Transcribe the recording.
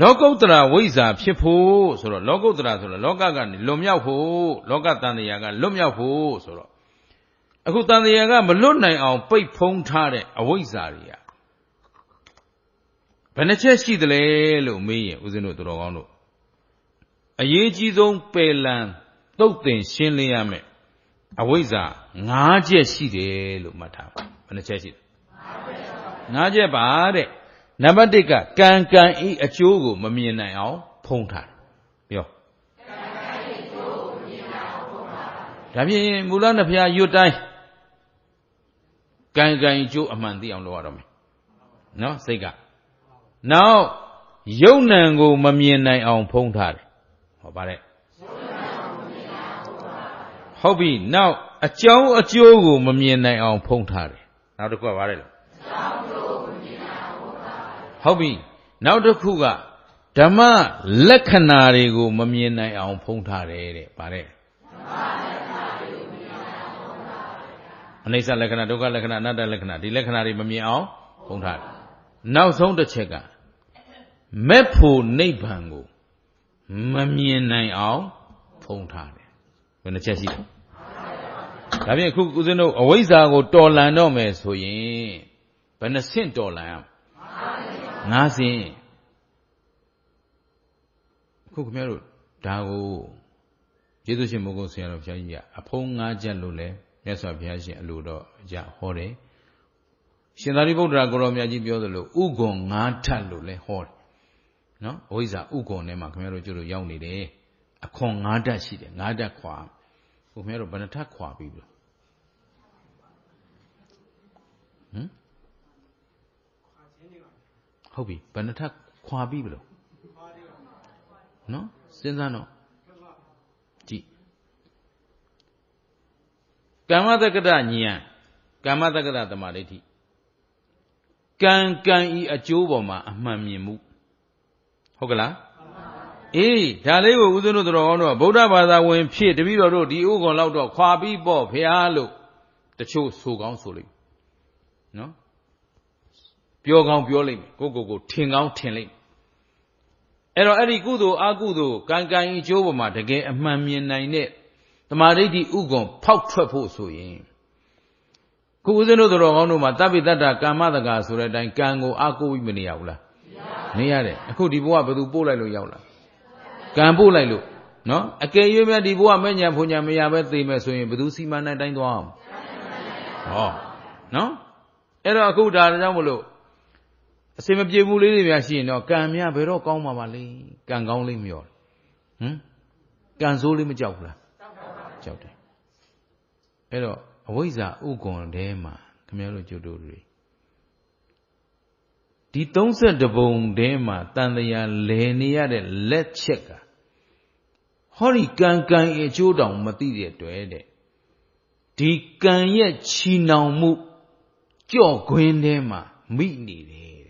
လောကုတ္တရာဝိဇ္ဇာဖြစ်ဖို့ဆိုတော့လောကုတ္တရာဆိုတော့လောကကနေလွတ်မြောက်ဖို့လောကတန်တရားကလွတ်မြောက်ဖို့ဆိုတော့အခုတန်တရားကမလွတ်နိုင်အောင် ပိတ်ဖုံးထားတဲ့အဝိဇ္ဇာတွေကဘယ်နှချက်ရှိသလဲလို့မေးရင်ဦးဇင်းတို့တော်ကောင်းတို့အရေးကြီးဆုံးပယ်လံတုတ်တင်ရှင်းလင်းရမယ်အဝိဇ္ဇာ၅ချက်ရှိတယ်လို့မှတ်ထားပါဘယ်နှချက်ရှိလဲ၅ချက်ပါတဲ့ နံပါတ်1ကကံကံဤအကျိုးကိုမမြင်နိုင်အောင်ဖုံးထားတယ်ပြောဒါဖြင့်မူလနှစ်ဖျားရွတ်တိုင်းကံကံအကျိုးအမှန်သိအောင်လုပ်ရတော့မယ်နော်စိတ်ကနောက်ယုံနံကိုမမြင်နိုင်အောင်ဖုံးထားတယ်ဟောပါတယ်ဟုတ်ပြီနောက်အကြောင်းအကျိုးကိုမမြင်နိုင်အောင်ဖုံးထားတယ်နောက်တစ်ခုကပါတယ်လို့ ဟုတ်ပြီနောက်တစ်ခုကဓမ္မလက္ခဏာတွေကိုမမြင်နိုင်အောင် ဖုံးထားတယ်တဲ့ဗါတဲ့အနိစ္စလက္ခဏာဒုက္ခလက္ခဏာအနတ္တလက္ခဏာဒီလက္ခဏာတွေမမြင်အောင်ဖုံးထားတယ်နောက်ဆုံးတစ်ချက်ကမက်ဖို့နိဗ္ဗာန်ကိုမမြင်နိုင်အောင်ဖုံးထားတယ်ဘယ်နှချက်ရှိလဲဒါပြင်အခုဦးဇင်းတို့အဝိဇ္ဇာကိုတော်လန်တော့မယ်ဆိုရင်ဘယ်နှဆင့်တော်လန်အောင် 90အခုခင်ဗျားတို့ဒါကိုကျေးဇူးရှင်မုဂုတ်ဆရာတော်ဘုရားကြီးကအဖုံး၅ချက်လို့လဲမြတ်စွာဘုရားရှင်အလိုတော်ကြဟောတယ်ရှင်သာရိပုတ္တရာကိုရောမြတ်ကြီးပြောသလိုဥက္ကုံ၅ထပ်လို့လဲဟောတယ်နော်အဝိဇ္ဇာဥက္ကုံထဲမှာခင်ဗျားတို့ကျတို့ရောက်နေတယ်အခွန်၅တက်ရှိတယ်၅တက်ခွာခင်ဗျားတို့ဘယ်နှထပ်ခွာပြီးပြီဟမ် ဟုတ်ပြီဘယ်နှထပ်ခွာပြီးပြီလို့နော်စဉ်းစားတော့ကြည့်ကမ္မတက္ကတဉာဏ်ကမ္မတက္ကတသမာဓိဋ္ဌိကံကံဤအကျိုးပေါ်မှာအမှန်မြင်မှုဟုတ်ကလားအေးဒါလေးကိုဦးဇင်းတို့တော်ကောင်းတို့ကဗုဒ္ဓဘာသာဝင်ဖြစ်တပည့်တော်တို့ဒီဥက္ကုံလောက်တော့ခွာပြီးပေါ့ဖះလို့တချို့ဆိုကောင်းဆိုလိမ့်နော် ပြောကောင်းပြောလိမ့်မယ်ကိုကိုကိုထင်ကောင်းထင်လိမ့်အဲ့တော့အဲ့ဒီကုသိုလ်အကုသိုလ်ကံကံအကျိုးပေါ်မှာတကယ်အမှန်မြင်နိုင်တဲ့တမာဒိဋ္ဌိဥက္ကုံဖောက်ထွက်ဖို့ဆိုရင်ခုဦးဇင်းတို့တော်ကောင်းတို့မှာတပ်ပိတ္တကာမတကာဆိုတဲ့အတိုင်းကံကိုအကုပြီးမနေရဘူးလားနေရတယ်အခုဒီဘဝဘယ်သူပို့လိုက်လို့ရောက်လားကံပို့လိုက်လို့နော်အကယ်၍မြတ်ဒီဘဝမဲ့ညာဖွညာမရပဲသိမယ်ဆိုရင်ဘယ်သူစီမံနိုင်တိုင်းသွားအောင်ဟောနော်အဲ့တော့အခုဒါကြောင့်မလို့ အစင်မပြေဘူးလေးတွေများရှိရင်တော့ကံများဘယ်တော့ကောင်းမှာပါလဲကံကောင်းလေးမျောဟမ်ကံဆိုးလေးမကြောက်ဘူးလားကြောက်တယ်အဲ့တော့အဝိဇ္ဇာဥက္ကွန်ထဲမှာခင်ဗျားတို့ကျွတ်တို့တွေဒီ32ပုံထဲမှာတန်တရာလဲနေရတဲ့လက်ချက်ကဟောဒီကံကံအကျိုးတောင်မသိတဲ့တွေ့တဲ့ဒီကံရဲ့ချီနှောင်မှုကြော့ခွင်းထဲမှာမိနေတယ်